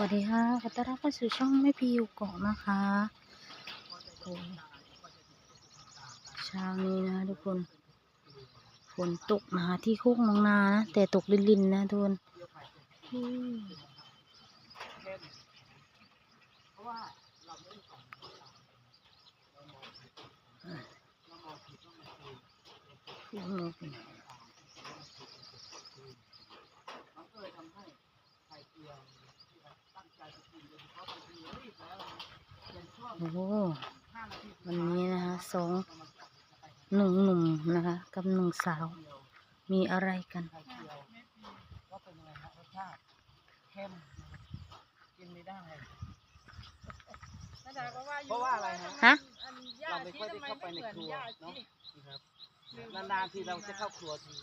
วัสดีค่ะขอต้อนรับเข้าสู่ช่องแม่พีอยู่เกาะนะคะโอ้เช้านี้นะทุกคน ฝนตกนะคะที่โคกน้องนานะ แต่ตกลินๆนะทุกคนอืม โอ้โหวันนี้นะคะสองหนึ่งหนุ่มนะคะกับหนึ่งสาว มีอะไรกันว่าเป็นยังไงฮะรสชาติเข้มกินไม่ได้เพราะว่าอะไรฮะฮะเราไม่ค่อยได้เข้าไปในครัวเนาะนะครับนานๆทีเราจะเข้าครัวที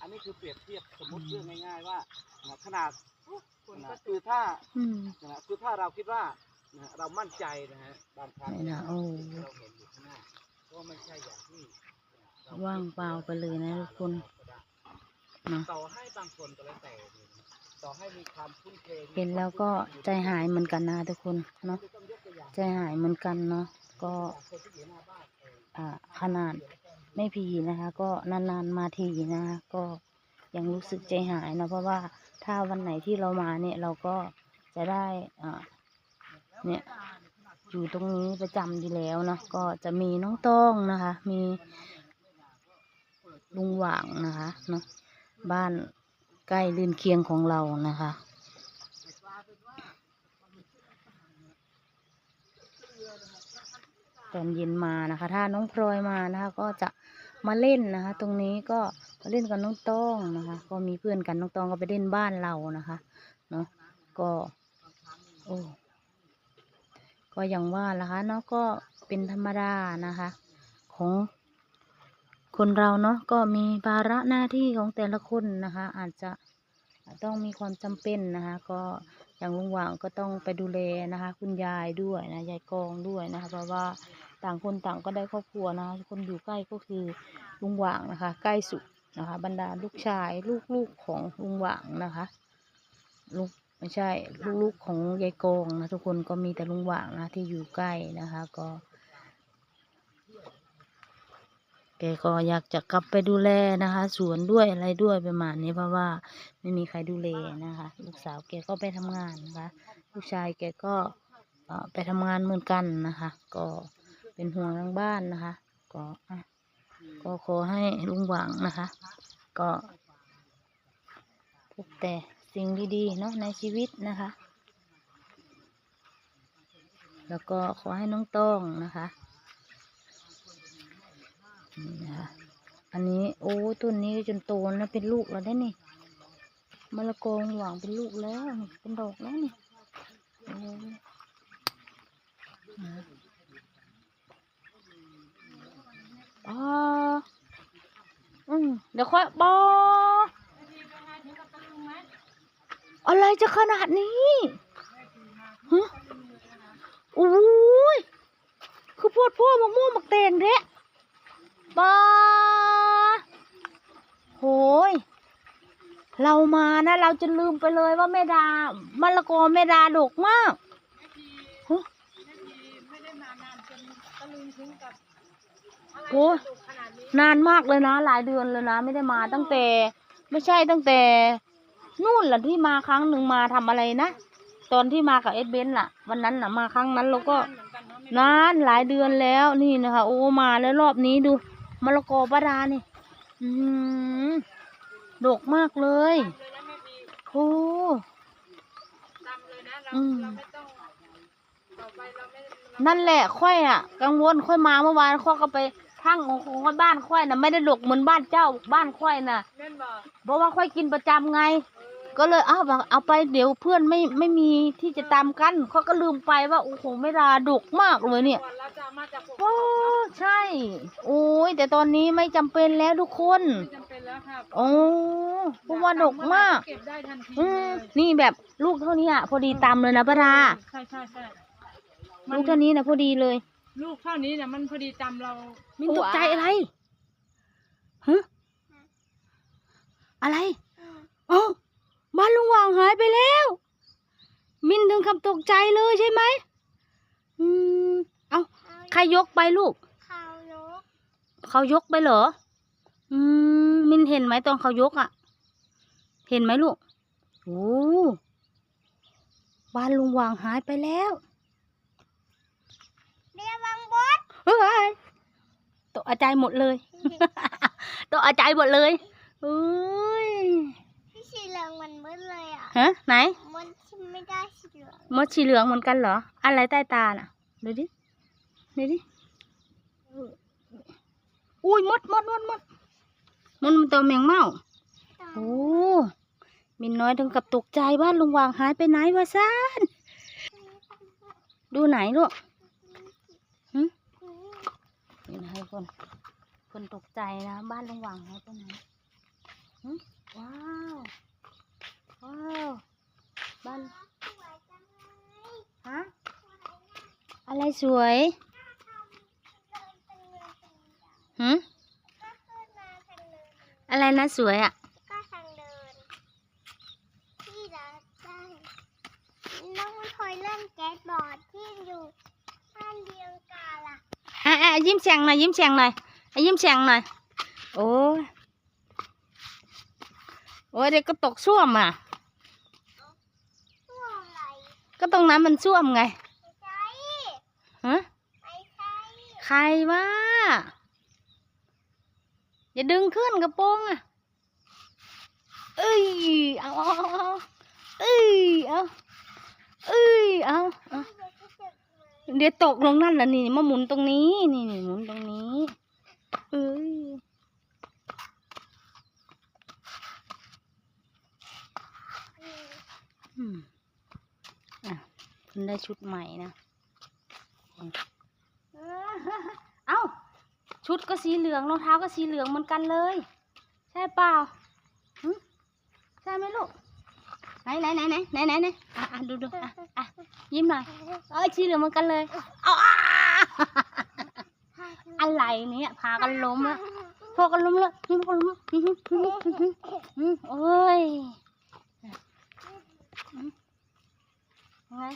อันนี้คือเปรียบเทียบสมมติเรื่องง่ายๆว่าขนาดนะคือถ้าอืมนะคือถ้าเราคิดว่า นะเรามั่นใจนะฮะบางครั้งไม่นะโอ้ เราเห็นอยู่ข้างหน้าก็ไม่ใช่อย่างที่เรว่างเปล่าไปเลยนะทุกคนเนาะต่อให้บางคนก็แล้วแต่เนี่ยนะต่อให้มีความคุ้นเคยเห็นแล้วก็ใจหายเหมือนกันนะทุกคนเนาะต้องยกตัวอย่างใจหายเหมือนกันเนาะก็คนที่อยู่หน้าบ้านเอออ่าขนาดไม่พีนะคะ ก็นานๆมาทีนะคะก็ยังรู้สึกใจหายเนาะเพราะว่าถ้าวันไหนที่เรามาเนี่ยเราก็จะได้อ่า เนี่ยอยู่ตรงนี้ประจำอยู่แล้วนะก็จะมีน้องต้องนะคะ มีลุงหว่างนะคะเนาะบ้านใกล้ลื่นเคียงของเรานะคะ ตอนเย็นมานะคะ ถ้าน้องพลอยมานะคะ ก็จะมาเล่นนะคะ ตรงนี้ก็มาเล่นกับน้องต้องนะคะ ก็มีเพื่อนกันน้องต้องก็ไปเล่นบ้านเรานะคะเนาะก็ โอ้ ก็อย่างว่าละคะเนาะก็เป็นธรรมดานะคะ ของคนเราเนาะก็มีภาระหน้าที่ของแต่ละคนนะคะ อาจจะต้องมีความจำเป็นนะคะ ก็อย่างลุงหว่างก็ต้องไปดูแลนะคะ คุณยายด้วยนะยายกองด้วยนะคะ เพราะว่าต่างคนต่างก็ได้ครอบครัวนะคะคนอยู่ใกล้ก็คือลุงหว่างนะคะ ใกล้สุดนะคะ บรรดาลูกชายลูกๆของลุงหว่างนะคะลูก ไม่ใช่ ลูกๆของยายกองนะทุกคนก็มีแต่ลุงหว่างนะที่อยู่ใกล้นะคะ ก็แกก็อยากจะกลับไปดูแลนะคะสวนด้วยอะไรด้วยประมาณนี้เพราะว่าไม่มีใครดูแลนะคะ ลูกสาวแกก็ไปทำงานนะคะ ลูกชายแกก็ไปทำงานเหมือนกันนะคะ ก็เป็นห่วงทางบ้านนะคะ ก็ก็ขอให้ลุงหวังนะคะ ก็พบแต่ สิ่งดีๆเนาะในชีวิตนะคะ แล้วก็ขอให้น้องต้องนะคะนี่นะคะอันนี้โอ้ต้นนี้จนโตแล้วเป็นลูกแล้วได้นี่มะละกอหวางเป็นลูกแล้วเป็นดอกแล้วนี่โอ้นะอ๋ออืมเดี๋ยวค่อยบอ อะไรจะขนาดนี้ฮะโอ้ยคือพวดพวกมะม่วงมักเตงเด้ปาโหยเรามานะเราจะลืมไปเลยว่าแม่ดามะละกอแม่ดาดกมากโอ้นานมากเลยนะ หลายเดือนเลยนะ ไม่ได้มาตั้งแต่ ไม่ใช่ตั้งแต่ นู่นแหละที่มาครั้งหนึ่งมาทำอะไรนะตอนที่มากับเอสเบนล่ะ วันนั้นน่ะมาครั้งนั้นเราก็นานหลายเดือนแล้วนี่นะคะโอ้มาแล้วรอบนี้ดูมะละกอป้าดานี่อืมดกมากเลยโอ้อืมนั่นแหละค่อยอะ กังวลค่อยมาเมื่อวานค่อยก็ไปทั้งของของบ้านค่อยน่ะไม่ได้ดกเหมือนบ้านเจ้าบ้านค่อยน่ะเพราะว่าค่อยกินประจำไง ก็เลยเอาแบบเอาไปเดี๋ยวเพื่อนไม่ไม่มีที่จะตามกันเขาก็ลืมไปว่าโอ้โหไม่ดาดกมากเลยเนี่ยเราจะมาจากปกโอ้ใช่โอ้ยแต่ตอนนี้ไม่จำเป็นแล้วทุกคนไม่จำเป็นแล้วครับโอ้เพราะว่าดกมากเก็บได้ทันทีอืมเลยนี่แบบลูกเท่านี้อะพอดีตำเลยนะป้าดาใช่ใช่ใช่ลูกเท่านี้นะพอดีเลย ลูกเท่านี้เนี่ยมันพอดีจำเรามินตกใจอะไรฮะอะไรเอ้า บ้านลุงหว่างหายไปแล้ว มินถึงกับตกใจเลยใช่ไหมอืมเอาใครยกไปลูก เขายก เขายกไปเหรอ อืม มินเห็นไหมตอนเขายกอะ่ะ เห็นไหมลูกโอ้บ้านลุงวางหายไปแล้วเรียวังบดเฮ้ยตกใจหมดเลย ตกใจหมดเลยเอ้ยพี่ สีเหลืองมันมืดเลยอะฮะไหนมันไม่ได้สีเหลืองมดสีเหลืองเหมือนกันเหรอ อะไรใต้ตาน่ะดูดิดูดิอุ้ยมดมดมดมดมันมันตัวแมงเม่าโอ้มินน้อยถึงกับตกใจบ้านลุงวางหายไปไหนวะซ่านดูไหนลูกหึนี่นะทุกคนคนตกใจนะ บ้านลุงวางหายไปไหนหึว้าว ว้าวบ้านฮะอะไรสวยหึอะไรนะสวยอะก็ทางเดินที่เราได้น้องพลอยเล่นแก๊สบอร์ดที่อยู่บ้านเดียวกันล่ะอะอะยิ้มแฉ่งหน่อยยิ้มแฉ่งหน่อยยิ้มแฉ่งหน่อยโอ้ยโอ้ยเด็กก็ตกซ่วมอะ ก็ตรงนั้นมันซ่วมไงไม่ใช่ฮะไม่ใช่ใครว่าอย่าดึงขึ้นกระโปรงอะเอ้ยเอาเอาเอาเอาเอ้ยเอาเอ้ยเอาเอาเดี๋ยวจะเจ็บมือเดี๋ยวตกลงนั่นแหละนี่มาหมุนตรงนี้ นี่นี่หมุนตรงนี้เอ้ยอืมอืมอะ คุณได้ชุดใหม่นะเอ้า ชุดก็สีเหลืองรองเท้าก็สีเหลืองเหมือนกันเลย ใช่เปล่าใช่ไหมลูกไหนไหนไหนไหนไหนไหนไหนอะอะดูดูอะอะยิ้มหน่อยเอ้ยสีเหลืองเหมือนกันเลยเอาอะอะไรเนี่ยพากันล้มแล้วพากันล้มแล้วพากันล้มแล้วหึหึหึหึหึหึโอ้ยหึไง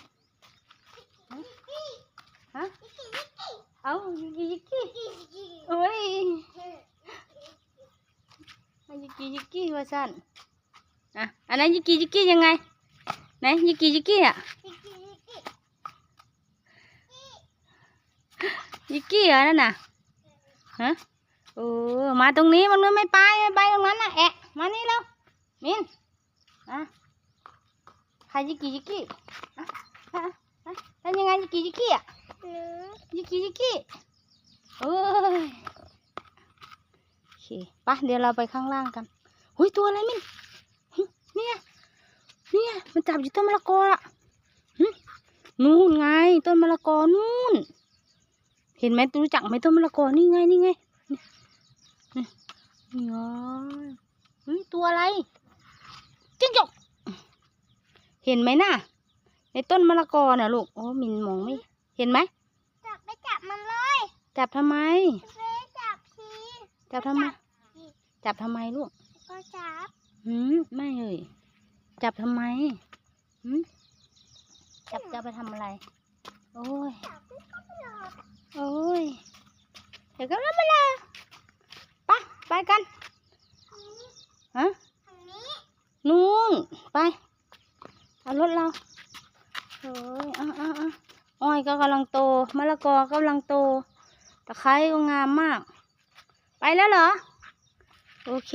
หึฮะ เอายิกกี้ยิกกี้เอ้ยยิกกี้ยิกกี้ว่าสั่นอะอันนั้นยิกกี้ยิกกี้ยังไงไหนยิกกี้ยิกกี้อะยิกกี้เหรอนั่นน่ะฮะโอ้มาตรงนี้มันไม่ไปไม่ไปตรงนั้นน่ะแอะมานี่แล้วมินอะใครยิกกี้ยิกกี้อะอะอะแล้วยังไงยิกกี้ยิกกี้อะหรือ ยิกกี้ยิกกี้เอ้ยโอเคไปะเดี๋ยวเราไปข้างล่างกันหุยตัวอะไรมินเนี่ยเนี่ยมันจับอยู่ต้นมะละกออะหึนู่นไงต้นมะละกอนู่น เห็นไหมรู้จักไหมต้นมะละกอนี่ไงนี่ไงนี่นี่นี่ไงเฮ้ยตัวอะไรจิ้งจกเห็นไหมน่ะในต้นมะละกอน่ะลูกโอ้มินมองไม่เห็นไหม จับไปจับมันเลยจับทำไมไปจับทีจับทำไม จับทำไมลูกก็จับหืมไม่เลย จับทำไมหืมจับจะเอาไปทำอะไร โอ้ย จับก็ไม่หลอกโอ้ย เดี๋ยวก็รับมาละไปไปกันฮะ ทางนี้นู่น ไป เอารถเราโอ้ยเอะอะอะ อ้อยก็กำลังโตมะละกอกำลังโตตะไคร้ก็งามมาก ไปแล้วเหรอ โอเค